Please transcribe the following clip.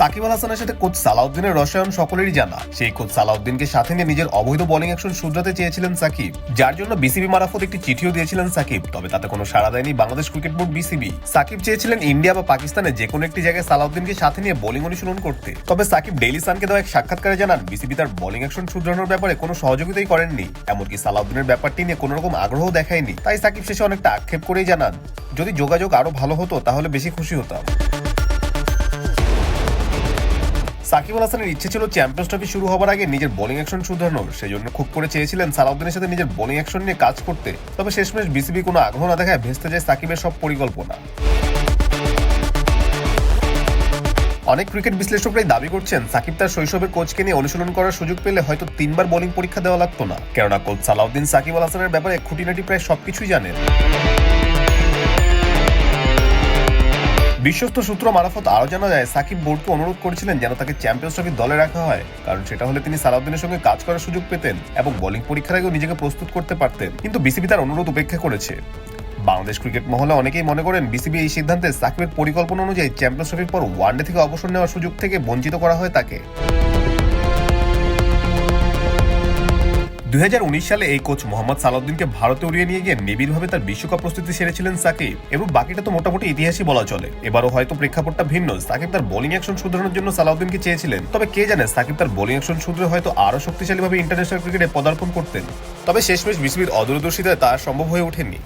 সাকিব আল হাসানের সাথে কোচ সালাউদ্দিনের রসায়ন সকলেরই জানা। সেই কোচ সালাউদ্দিনকে সাথে নিয়ে নিজের অবৈধ বোলিং অ্যাকশন শুধরাতে চেয়েছিলেন সাকিব। যার জন্য বিসিবি মারাফত একটি চিঠিও দিয়েছিলেন সাকিব, তবে তাতে কোনো সাড়া দেয়নি Bangladesh cricket board BCB. Shakib চেয়েছিলেন ইন্ডিয়া বা পাকিস্তানে যে কোনো একটি জায়গায় সালাউদ্দিনকে সাথে নিয়ে বোলিং অনুশীলন করতে। তবে সাকিব ডেইলি সানকে দেওয়া এক সাক্ষাৎকারে জানান, বিসিবি তার বোলিং অ্যাকশন শুধরানোর ব্যাপারে কোনো সহযোগিতাই করেননি। এমনকি সালাউদ্দিনের ব্যাপারটি নিয়ে কোনো রকম আগ্রহ দেখায়নি। তাই সাকিব শেষে অনেকটা আক্ষেপ করেই জানান, যদি যোগাযোগ আরও ভালো হতো, তাহলে বেশি খুশি হতাম। সাকিব আল হাসানের ইচ্ছে ছিল চ্যাম্পিয়ন্স ট্রফি শুরু হবার আগে নিজের বোলিং অ্যাকশন শুধরানোর সেই জন্য খুব করে চেয়েছিলেন সালাউদ্দিনের সাথে নিজের বোলিং অ্যাকশন নিয়ে কাজ করতে। তবে শেষমেশ বিসিবি কোনো আগ্রহ না দেখায় ভেস্তে যায় সাকিবের সব পরিকল্পনা। অনেক ক্রিকেট বিশ্লেষকরাই দাবি করছেন, সাকিব তার শৈশবের কোচকে নিয়ে অনুশীলন করার সুযোগ পেলে হয়তো তিনবার বোলিং পরীক্ষা দেওয়া লাগতো না। কেননা কোচ সালাউদ্দিন সাকিব আল হাসানের ব্যাপারে খুঁটিনাটি প্রায় সবকিছুই জানেন। বিশ্বস্ত সূত্র মারফত আরও জানা যায়, সাকিব বোর্ডকে অনুরোধ করেছিলেন যেন তাকে চ্যাম্পিয়ন্স ট্রফির দলে রাখা হয়। কারণ সেটা হলে তিনি সালাউদ্দিনের সঙ্গে কাজ করার সুযোগ পেতেন এবং বোলিং পরীক্ষার আগেও নিজেকে প্রস্তুত করতে পারতেন। কিন্তু বিসিবি তার অনুরোধ উপেক্ষা করেছে। বাংলাদেশ ক্রিকেট মহলে অনেকেই মনে করেন, বিসিবি এই সিদ্ধান্তে সাকিবের পরিকল্পনা অনুযায়ী চ্যাম্পিয়ন্স ট্রফির পর ওয়ানডে থেকে অবসর নেওয়ার সুযোগ থেকে বঞ্চিত করা হয় তাকে। দুই সালে এই কোচ মোহাম্মদ সালাউদ্দিনকে ভারতে উড়িয়ে নিয়ে গিয়ে নিবিড়ভাবে তার বিশ্বকাপ প্রস্তুতি সেরেছিলেন সাকিব। এবং বাকিটা তো মোটামুটি ইতিহাসই বলা চলে। এবারও হয়তো প্রেক্ষাপটটা ভিন্ন। সাকিব তার বোলিং অ্যাকশন শুধরানোর জন্য সালাউদ্দিনকে চেয়েছিলেন। তবে কে জানে, সাকিব তার বোলিং অ্যাকশন শুধরে হয়তো আরও শক্তিশালীভাবে ইন্টারন্যাশনাল ক্রিকেটে পদার্পণ করতেন। তবে শেষমেশ বিসিবির অদূরদর্শিতায় তা সম্ভব হয়ে ওঠেনি